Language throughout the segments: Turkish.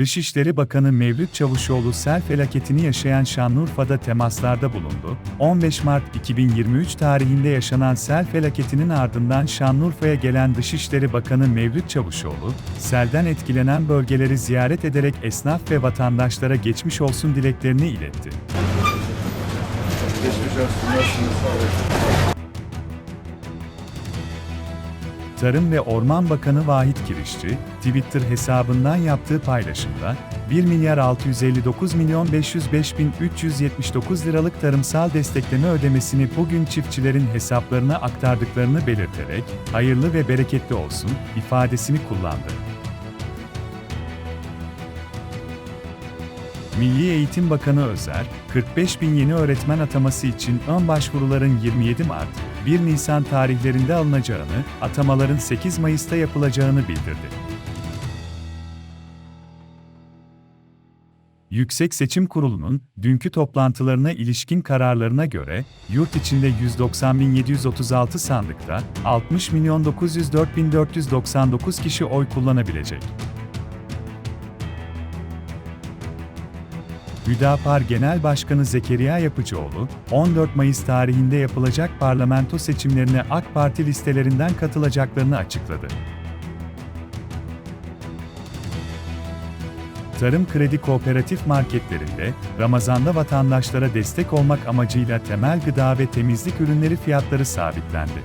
Dışişleri Bakanı Mevlüt Çavuşoğlu sel felaketini yaşayan Şanlıurfa'da temaslarda bulundu. 15 Mart 2023 tarihinde yaşanan sel felaketinin ardından Şanlıurfa'ya gelen Dışişleri Bakanı Mevlüt Çavuşoğlu, selden etkilenen bölgeleri ziyaret ederek esnaf ve vatandaşlara geçmiş olsun dileklerini iletti. Geçmiş olsun. Nasılsınız? Tarım ve Orman Bakanı Vahit Kirişçi, Twitter hesabından yaptığı paylaşımda, 1 milyar 659 milyon 505 bin 379 liralık tarımsal destekleme ödemesini bugün çiftçilerin hesaplarına aktardıklarını belirterek, hayırlı ve bereketli olsun ifadesini kullandı. Milli Eğitim Bakanı Özer, 45 bin yeni öğretmen ataması için ön başvuruların 27 Mart, 1 Nisan tarihlerinde alınacağını, atamaların 8 Mayıs'ta yapılacağını bildirdi. Yüksek Seçim Kurulu'nun dünkü toplantılarına ilişkin kararlarına göre, yurt içinde 190.736 sandıkta 60.904.499 kişi oy kullanabilecek. Hüdapar Genel Başkanı Zekeriya Yapıcıoğlu, 14 Mayıs tarihinde yapılacak parlamento seçimlerine AK Parti listelerinden katılacaklarını açıkladı. Tarım Kredi Kooperatif marketlerinde, Ramazan'da vatandaşlara destek olmak amacıyla temel gıda ve temizlik ürünleri fiyatları sabitlendi.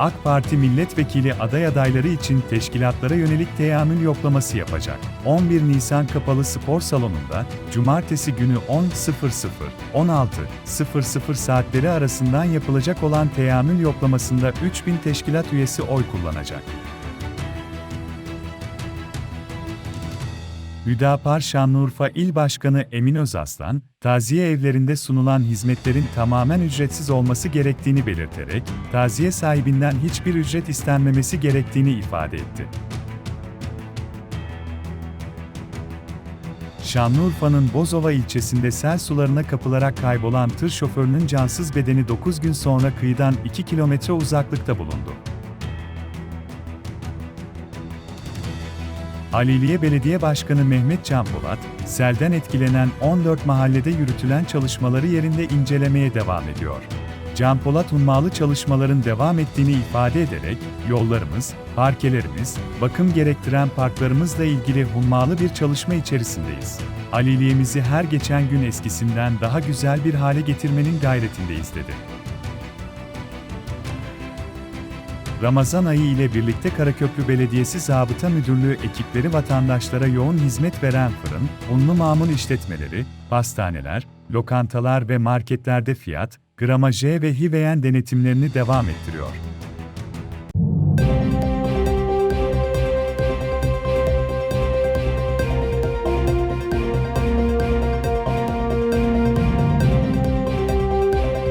AK Parti milletvekili aday adayları için teşkilatlara yönelik teamül yoklaması yapacak. 11 Nisan Kapalı Spor Salonu'nda, Cumartesi günü 10.00-16.00 saatleri arasından yapılacak olan teamül yoklamasında 3000 teşkilat üyesi oy kullanacak. Hüdapar Şanlıurfa İl Başkanı Emin Özaslan, taziye evlerinde sunulan hizmetlerin tamamen ücretsiz olması gerektiğini belirterek, taziye sahibinden hiçbir ücret istenmemesi gerektiğini ifade etti. Şanlıurfa'nın Bozova ilçesinde sel sularına kapılarak kaybolan tır şoförünün cansız bedeni 9 gün sonra kıyıdan 2 kilometre uzaklıkta bulundu. Aliliye Belediye Başkanı Mehmet Can Polat, selden etkilenen 14 mahallede yürütülen çalışmaları yerinde incelemeye devam ediyor. Can Polat hummalı çalışmaların devam ettiğini ifade ederek, yollarımız, parkelerimiz, bakım gerektiren parklarımızla ilgili hummalı bir çalışma içerisindeyiz. Aliliyemizi her geçen gün eskisinden daha güzel bir hale getirmenin gayretindeyiz dedi. Ramazan ayı ile birlikte Karaköprü Belediyesi Zabıta Müdürlüğü ekipleri vatandaşlara yoğun hizmet veren fırın, unlu mamul işletmeleri, pastaneler, lokantalar ve marketlerde fiyat, gramaje ve hiveyen denetimlerini devam ettiriyor.